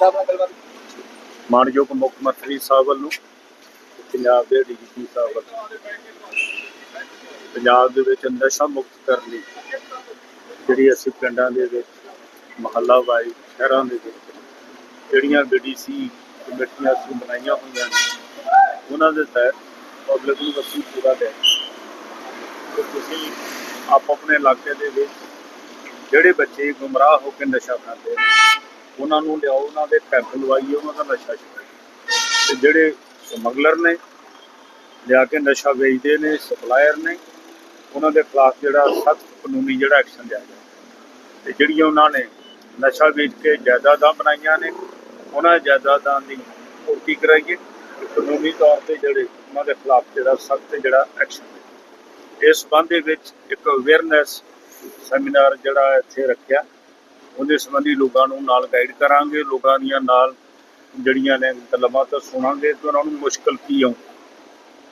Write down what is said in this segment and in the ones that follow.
ਸਾਹਿਬ ਨਾਲ ਗੱਲਬਾਤ ਮਾਨਯੋਗ ਮੁੱਖ ਮੰਤਰੀ ਸਾਹਿਬ ਵੱਲੋਂ ਪੰਜਾਬ ਦੇ ਡੀਜੀਪੀ ਸਾਹਿਬ ਵੱਲੋਂ ਪੰਜਾਬ ਦੇ ਵਿੱਚ ਨਸ਼ਾ ਮੁਕਤ ਕਰਨ ਲਈ ਜਿਹੜੀ ਅਸੀਂ ਪਿੰਡਾਂ ਦੇ ਵਿੱਚ ਮਹੱਲਾ ਵਾਈ ਸ਼ਹਿਰਾਂ ਦੇ ਵਿੱਚ ਜਿਹੜੀਆਂ ਬੀਡੀਸੀ ਕਮੇਟੀਆਂ ਅਸੀਂ ਬਣਾਈਆਂ ਹੋਈਆਂ ਨੇ, ਉਹਨਾਂ ਦੇ ਤਹਿਤ ਪਬਲਿਕ ਨੂੰ ਅਸੀਂ ਪੂਰਾ ਦੇ ਤੁਸੀਂ ਆਪ ਆਪਣੇ ਇਲਾਕੇ ਦੇ ਵਿੱਚ ਜਿਹੜੇ ਬੱਚੇ ਗੁੰਮਰਾਹ ਹੋ ਕੇ ਨਸ਼ਾ ਕਰਦੇ ਨੇ ਉਹਨਾਂ ਨੂੰ ਲਿਆਓ, ਉਹਨਾਂ ਦੇ ਪੈਪ ਲਵਾਈਏ, ਉਹਨਾਂ ਦਾ ਨਸ਼ਾ ਛੁਡਾਈਏ। ਤੇ ਜਿਹੜੇ ਸਮਗਲਰ ਨੇ, ਲਿਆ ਕੇ ਨਸ਼ਾ ਵੇਚਦੇ ਨੇ, ਸਪਲਾਇਰ ਨੇ, ਉਹਨਾਂ ਦੇ ਖਿਲਾਫ ਜਿਹੜਾ ਸਖਤ ਕਾਨੂੰਨੀ ਜਿਹੜਾ ਐਕਸ਼ਨ ਲਿਆ ਜਾਏ ਤੇ ਜਿਹੜੀਆਂ ਉਹਨਾਂ ਨੇ ਨਸ਼ਾ ਵੇਚ ਕੇ ਜਾਇਦਾਦਾਂ ਬਣਾਈਆਂ ਨੇ, ਉਹਨਾਂ ਜਾਇਦਾਦਾਂ ਦੀ ਪੂਰਤੀ ਕਰਾਈਏ ਕਾਨੂੰਨੀ ਤੌਰ ਤੇ ਜਿਹੜੇ ਉਹਨਾਂ ਦੇ ਖਿਲਾਫ ਜਿਹੜਾ ਸਖਤ ਜਿਹੜਾ ਐਕਸ਼ਨ ਇਸ ਸੰਬੰਧ ਦੇ ਵਿੱਚ ਇੱਕ ਅਵੇਅਰਨੈਸ ਸੈਮੀਨਾਰ ਜਿਹੜਾ ਇੱਥੇ ਰੱਖਿਆ। ਉਹਦੇ ਸੰਬੰਧੀ ਲੋਕਾਂ ਨੂੰ ਨਾਲ ਗਾਈਡ ਕਰਾਂਗੇ, ਲੋਕਾਂ ਦੀਆਂ ਨਾਲ ਜਿਹੜੀਆਂ ਨੇ ਗੱਲਾਂ ਤਾਂ ਸੁਣਾਂਗੇ ਤੇ ਉਹਨਾਂ ਨੂੰ ਮੁਸ਼ਕਲ ਕੀ ਆਉਂ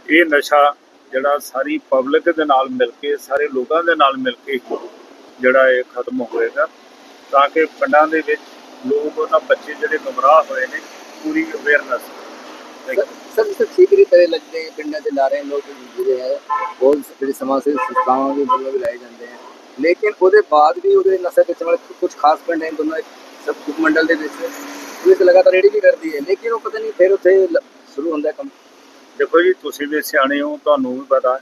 ਇਹ ਨਸ਼ਾ ਜਿਹੜਾ ਸਾਰੀ ਪਬਲਿਕ ਦੇ ਨਾਲ ਮਿਲ ਕੇ, ਸਾਰੇ ਲੋਕਾਂ ਦੇ ਨਾਲ ਮਿਲ ਕੇ ਜਿਹੜਾ ਇਹ ਖਤਮ ਹੋਏਗਾ, ਤਾਂ ਕਿ ਪਿੰਡਾਂ ਦੇ ਵਿੱਚ ਲੋਕ ਉਹਨਾਂ ਬੱਚੇ ਜਿਹੜੇ ਗਮਰਾਹ ਹੋਏ ਨੇ, ਪੂਰੀ ਅਵੇਅਰਨੈਸ ਸਰ ਸਰ ਸੀਕਰੀ ਪਰੇ ਲੱਗਦੇ ਪਿੰਡਾਂ ਦੇ ਨਾਰੇ ਲੋਕ ਜੁੜੇ ਹੈ ਬਹੁਤ ਜਿਹੜੇ ਸਮਾਜ ਸੇ ਸੰਸਥਾਵਾਂ ਦੇ ਵੱਲੋਂ ਵੀ ਜਾਂਦੇ ਲੇਕਿਨ ਉਹਦੇ ਬਾਅਦ ਵੀ ਉਹਦੇ ਨਸ਼ਾ ਵੇਚਣ ਵਾਲੇ ਕੁਝ ਖਾਸ ਪਿੰਡ ਹੈ ਦੋਨੋਂ ਸਬ ਉਪ ਮੰਡਲ ਦੇ ਵਿੱਚ। ਪੁਲਿਸ ਲਗਾਤਾਰ ਰੇਡੀ ਵੀ ਕਰਦੀ ਹੈ। ਲੇਕਿਨ ਉਹ ਪਤਾ ਨਹੀਂ ਫਿਰ ਉੱਥੇ ਸ਼ੁਰੂ ਹੁੰਦਾ ਕੰਮ। ਦੇਖੋ ਜੀ, ਤੁਸੀਂ ਵੀ ਸਿਆਣੇ ਹੋ, ਤੁਹਾਨੂੰ ਵੀ ਪਤਾ।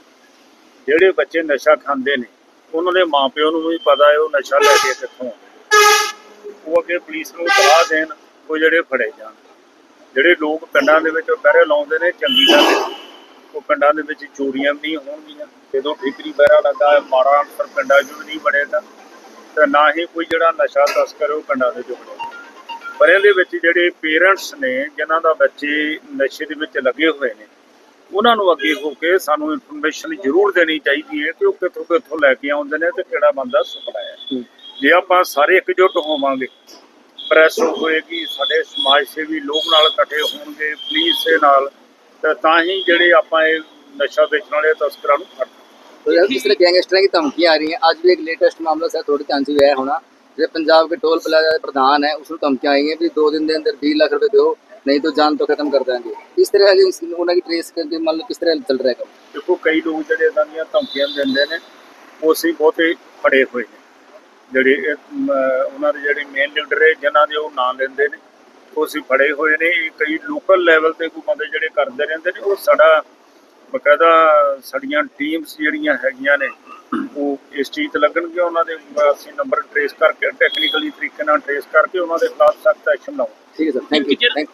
ਜਿਹੜੇ ਬੱਚੇ ਨਸ਼ਾ ਖਾਂਦੇ ਨੇ, ਉਹਨਾਂ ਦੇ ਮਾਪਿਆਂ ਨੂੰ ਵੀ ਪਤਾ ਹੈ ਉਹ ਨਸ਼ਾ ਲੈ ਕੇ ਕਿੱਥੋਂ ਉਹ ਅੱਗੇ ਪੁਲਿਸ ਨੂੰ ਤਲਾਹ ਦੇਣ, ਉਹ ਜਿਹੜੇ ਫੜੇ ਜਾਣ। ਜਿਹੜੇ ਲੋਕ ਪਿੰਡਾਂ ਦੇ ਵਿੱਚ ਪਹਿਰੇ ਲਾਉਂਦੇ ਨੇ ਚੰਗੀ ਗੱਲ ਹੈ ਉਹ ਪਿੰਡਾਂ ਦੇ ਵਿੱਚ ਚੋਰੀਆਂ ਵੀ ਹੋਣਗੀਆਂ। ਜਦੋਂ ਠੀਕਰੀ ਪਹਿਰਾ ਲੱਗਾ ਹੈ, ਮਾੜਾ ਅਨਸਰ ਪਿੰਡਾਂ 'ਚ ਵੀ ਨਹੀਂ ਬਣੇਗਾ। ਤੇ ਨਾ ਹੀ ਕੋਈ ਜਿਹੜਾ ਨਸ਼ਾ ਤਸਕਰ ਉਹ ਪਿੰਡਾਂ ਦੇ 'ਚ ਬਣੇਗਾ। ਪਰ ਇਹਦੇ ਵਿੱਚ ਜਿਹੜੇ ਪੇਰੈਂਟਸ ਨੇ ਜਿਨ੍ਹਾਂ ਦਾ ਬੱਚੇ ਨਸ਼ੇ ਦੇ ਵਿੱਚ ਲੱਗੇ ਹੋਏ ਨੇ ਉਹਨਾਂ ਨੂੰ ਅੱਗੇ ਹੋ ਕੇ ਸਾਨੂੰ ਇਨਫੋਰਮੇਸ਼ਨ ਜ਼ਰੂਰ ਦੇਣੀ ਚਾਹੀਦੀ ਹੈ ਕਿ ਉਹ ਕਿੱਥੋਂ ਕਿੱਥੋਂ ਲੈ ਕੇ ਆਉਂਦੇ ਨੇ ਤੇ ਕਿਹੜਾ ਬੰਦਾ ਸਪਲਾਇਰ ਜੇ ਆਪਾਂ ਸਾਰੇ ਇਕਜੁੱਟ ਹੋਵਾਂਗੇ ਪ੍ਰੈਸ ਹੋਏਗੀ ਸਾਡੇ ਸਮਾਜ ਸੇਵੀ ਲੋਕ ਨਾਲ ਇਕੱਠੇ ਹੋਣਗੇ ਪੁਲਿਸ ਦੇ ਨਾਲ ਤੇ ਤਾਂ ਹੀ ਜਿਹੜੇ ਆਪਾਂ ਇਹ ਨਸ਼ਾ ਵੇਚਣ ਵਾਲੇ ਤਸਕਰਾਂ ਨੂੰ ਫੜ तो यार किस तरह गैंगस्टर की धमकियां आ रही हैं आज भी एक लेटेस्ट मामला सर थोड़ी ध्यान से भी आया होना जो पंजाब के टोल प्लाजा के प्रधान है उसको धमकियां आई हैं भी दो दिन के अंदर बीस लाख रुपए दो नहीं तो जान तो खत्म कर देंगे इस तरह की उन्होंने ट्रेस करके मतलब किस तरह चल रहा है काम? ਦੇਖੋ ਕਈ ਲੋਕ ਜਿਹੜੇ ਇਦਾਂ ਦੀਆਂ ਧਮਕੀਆਂ ਦਿੰਦੇ ਨੇ ਉਹ ਅਸੀਂ ਬਹੁਤੇ ਫੜੇ ਹੋਏ ਨੇ ਜਿਹੜੇ ਇਹ, ਮ, ਉਹਨਾਂ ਦੇ ਜਿਹੜੇ ਮੇਨ ਲੀਡਰ ਹੈ ਜਿਨ੍ਹਾਂ ਦੇ ਉਹ ਨਾਂ ਲੈਂਦੇ ਨੇ ਦੇਖੋ ਅਸੀਂ ਫੜੇ ਹੋਏ ਨੇ ਇਹ ਕਈ ਲੋਕਲ ਲੈਵਲ ਤੇ ਕੋਈ ਬੰਦੇ ਜਿਹੜੇ ਕਰਦੇ ਰਹਿੰਦੇ ਨੇ ਉਹ ਸਾਡਾ ਬਕਾਇਦਾ ਸਾਡੀਆਂ ਟੀਮਸ ਜਿਹੜੀਆਂ ਹੈਗੀਆਂ ਨੇ ਉਹ ਇਸ ਚੀਜ਼ ਤੇ ਲੱਗਣਗੇ ਉਹਨਾਂ ਦੇ ਅਸੀਂ ਨੰਬਰ ਟ੍ਰੇਸ ਕਰਕੇ ਟੈਕਨੀਕਲੀ ਤਰੀਕੇ ਨਾਲ ਟ੍ਰੇਸ ਕਰਕੇ ਉਹਨਾਂ ਦੇ ਖਿਲਾਫ ਸਖਤ ਐਕਸ਼ਨ ਲਵਾਂਗੇ। ਠੀਕ ਹੈ ਸਰ ਥੈਂਕ ਯੂ